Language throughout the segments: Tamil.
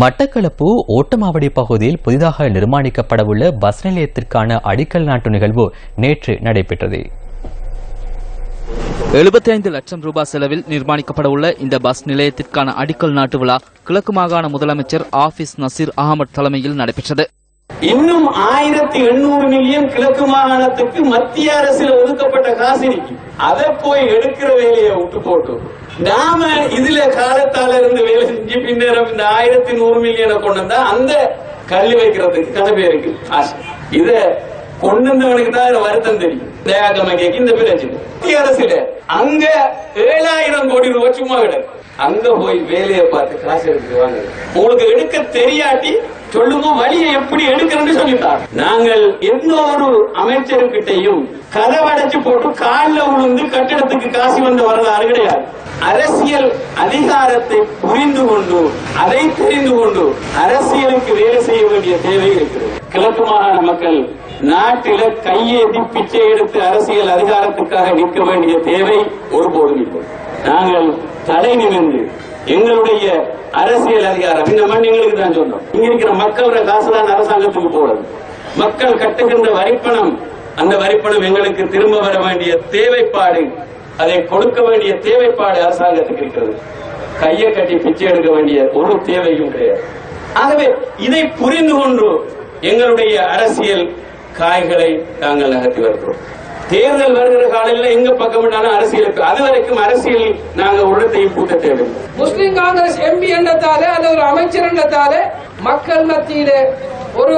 மட்டக்களப்பு ஓட்டமாவடி பகுதியில் புதிதாக நிர்மாணிக்கப்படவுள்ள பஸ் நிலையத்திற்கான அடிக்கல் நாட்டு நிகழ்வு நேற்று நடைபெற்றது. எழுபத்தி ஐந்து லட்சம் ரூபாய் செலவில் நிர்மாணிக்கப்படவுள்ள இந்த பஸ் நிலையத்திற்கான அடிக்கல் நாட்டு விழா கிழக்கு மாகாண முதலமைச்சர் ஆபிஸ் நசீர் அகமது தலைமையில் நடைபெற்றது. இன்னும் ஆயிரத்தி எண்ணூறு மில்லியன் கிழக்கு மாகாணத்துக்கு மத்திய அரசுல ஒதுக்கப்பட்ட காசு இருக்கு. அதை போய் எடுக்கிற வேலையை விட்டு போட்டோம் நாம இதுல காலத்தால இருந்து வேலை செஞ்சு பின்னரம் இந்த ஆயிரத்தி நூறு மில்லியனை கொண்டு வந்தா அந்த கல்வி வைக்கிறதுக்கு கதை பேருக்கு ஆசை. இத கொண்டு வந்தவனுக்கு தான் வருத்தம் தெரியும். தயாகமகைக்கு இந்த பிரச்சனை. மத்திய அரசுல அங்க ஏழாயிரம் கோடி ரூபாய் சும்மா கிடக்கு. அங்க போய் வேலையை பார்த்து காசு எடுத்து வாங்க. உங்களுக்கு எடுக்க தெரியாட்டி சொல்லுங்க வழியை எப்படி எடுக்கிறேன்னு சொல்லிட்டார். நாங்கள் எந்த ஒரு அமைச்சருக்கிட்டையும் கதவடைச்சு போட்டு காலில் விழுந்து கட்டிடத்துக்கு காசு வந்த வரலாறு கிடையாது. அரசியல் அதிகாரத்தை புரிந்து கொண்டு அதை தெரிந்து கொண்டு அரசியலுக்கு வேலை செய்ய வேண்டிய தேவை இருக்கிறது. கிழக்கு மாகாண மக்கள் நாட்டில கையேந்தி பிச்சை எடுத்து அரசியல் அதிகாரத்துக்காக நிற்க வேண்டிய தேவை ஒருபோதும் இல்லை. நாங்கள் தலை நிமிர்ந்து எங்களுடைய அரசியல் அதிகாரம். இந்த மண் எங்களுக்கு தான் சொன்னோம். இங்க இருக்கிற மக்களோட காசுதான் அரசாங்கத்துக்கு போறது மக்கள் கட்டுகின்ற வரிப்பணம் அந்த வரிப்பணம் எங்களுக்கு திரும்ப வர வேண்டிய தேவைப்பாடு அதை கொடுக்க வேண்டிய தேவைப்பாடு அரசாங்கத்துக்கு இருக்கிறது. கையை கட்டி பிச்சை எடுக்க வேண்டிய ஒரு தேவையும் கிடையாது. ஆகவே இதை புரிந்து கொண்டு எங்களுடைய அரசியல் காய்களை நாங்கள் நகர்த்தி வருகிறோம். தேர்தல் வருகிற காலையில் எங்க பக்கம் அரசியலுக்கு அது வரைக்கும் அரசியல் நாங்க உள்ளத்தையும் பூட்ட தேவை முஸ்லிம் காங்கிரஸ் எம்பி என்றதாலே அல்லது ஒரு அமைச்சர் என்றதாலே மக்கள் மத்தியில ஒரு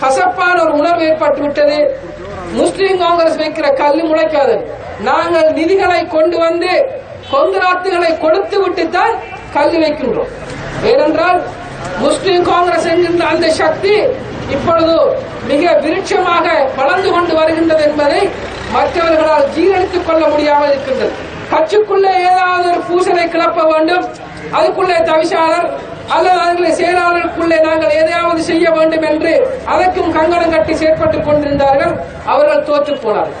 கசப்பான ஒரு உணர்வு ஏற்பட்டு விட்டது. முஸ்லிம் காங்கிரஸ் வைக்கிற கல்லு முளைக்காது. நாங்கள் நிதிகளை கொண்டு வந்து கொந்தராத்துகளை கொடுத்து விட்டு தான் வைக்கின்றோம். ஏனென்றால் முஸ்லிம் காங்கிரஸ் என்கின்ற அந்த சக்தி இப்பொழுது மிக விருட்சமாக வளர்ந்து கொண்டு மற்றவர்களால் ஜீரணித்துக் கொள்ள முடியாமல் இருக்கின்றது. கட்சிக்குள்ளே ஏதாவது ஒரு பூசலை கிளப்ப வேண்டும் அதுக்குள்ளே தவிசாளர் அல்லது அதில் செயலாளருக்குள்ளே நாங்கள் எதையாவது செய்ய வேண்டும் என்று அதற்கும் கங்கணம் கட்டி செயற்பட்டுக் கொண்டிருந்தார்கள் அவர்கள் தோற்று போனார்கள்.